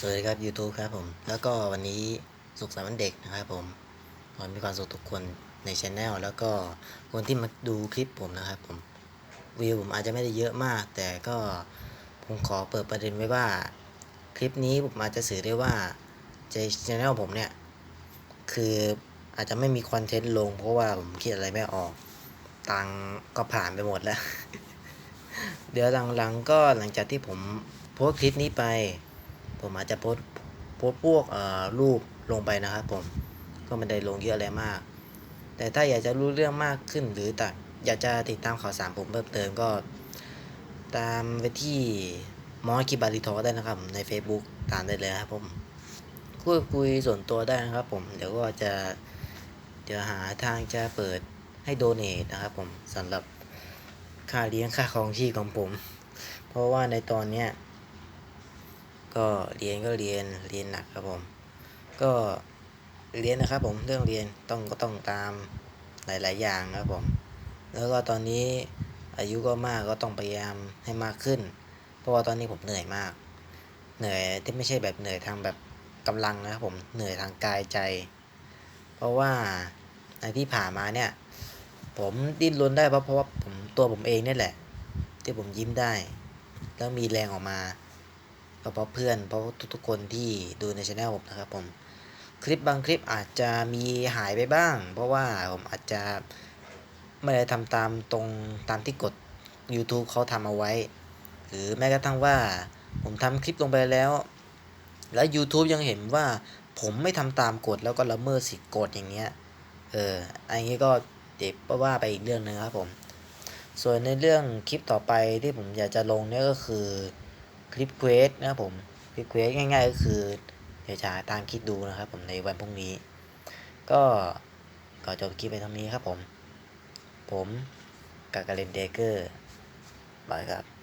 สวัสดีครับ YouTube ครับผม แล้วก็วันนี้สุขสันต์วันเด็กนะครับผมขอให้มีความสุขทุกคนในช anel แล้วก็คนที่มาดูคลิปผมนะครับผมวิวผมอาจจะไม่ได้เยอะมาก แต่ก็ผมขอเปิดประเด็นไว้ว่า คลิปนี้ผมอาจจะสื่อได้ว่าในช anel ผมเนี่ย คืออาจจะไม่มีคอนเทนต์ลง เพราะว่าผมคิดอะไรไม่ออก ตังก็ผ่านไปหมดแล้ว เดี๋ยวหลังๆก็หลังจากที่ผมโพสคลิปนี้ไป ผมอาจจะโพสโพสพวกรูปลงไปนะครับผมก็ไม่ได้ลงเยอะอะไรมาก แต่ถ้าอยากจะรู้เรื่องมากขึ้นหรือแต่อยากจะติดตามข่าวสารผมเพิ่มเติมก็ ตามไปที่มอสคิบาริทอได้นะครับใน Facebook ตามได้เลยครับผมพูดคุยส่วนตัวได้นะครับผมเดี๋ยวก็จะเดี๋ยวหาทางจะเปิดให้โดเนทนะครับผมสำหรับค่าเลี้ยงค่าครองชีพของผม เพราะว่าในตอนเนี้ย ก็เรียนก็เรียนเรียนหนักครับผม ก็เรียนนะครับผมเรื่องเรียนต้องก็ต้องตามหลาย ๆ อย่างครับผม แล้วก็ตอนนี้อายุก็มากก็ต้องพยายามให้มากขึ้น เพราะว่าตอนนี้ผมเหนื่อยมาก เหนื่อยที่ไม่ใช่แบบเหนื่อยทางแบบกำลังนะครับผมเหนื่อยทางกายใจ เพราะว่าในที่ผ่านมาเนี่ย ผมดิ้นรนได้เพราะเพราะว่าผมตัวผมเองนี่แหละ ที่ผมยิ้มได้ แล้วมีแรงออกมา เพราะเพื่อนเพราะทุกๆคนที่ดูในช anel ผมนะครับผมคลิปบางคลิปอาจจะมีหายไปบ้าง เพราะว่าผมอาจจะไม่ได้ทำตามตรงตามที่กฎ YouTube เขาทำเอาไว้ หรือแม้กระทั่งว่าผมทำคลิปลงไปแล้ว แล้ว YouTube ยังเห็นว่าผมไม่ทำตามกฎแล้วก็ละเมิดสิทธิกฎอย่างเงี้ย เออ อันนี้ก็เด็บว่าไปอีกเรื่องหนึงครับผม ส่วนในเรื่องคลิปต่อไปที่ผมอยากจะลงเนี่ยก็คือ คลิปเควสนะครับผมคลิปเควสง่าย ๆ ก็คือเดี๋ยวจะหาทางคิดดูนะครับ ผมในวันพรุ่งนี้ ก็ก็จบคลิปไปเท่านี้ครับผม ผมกากาเลนเดเกอร์บายครับ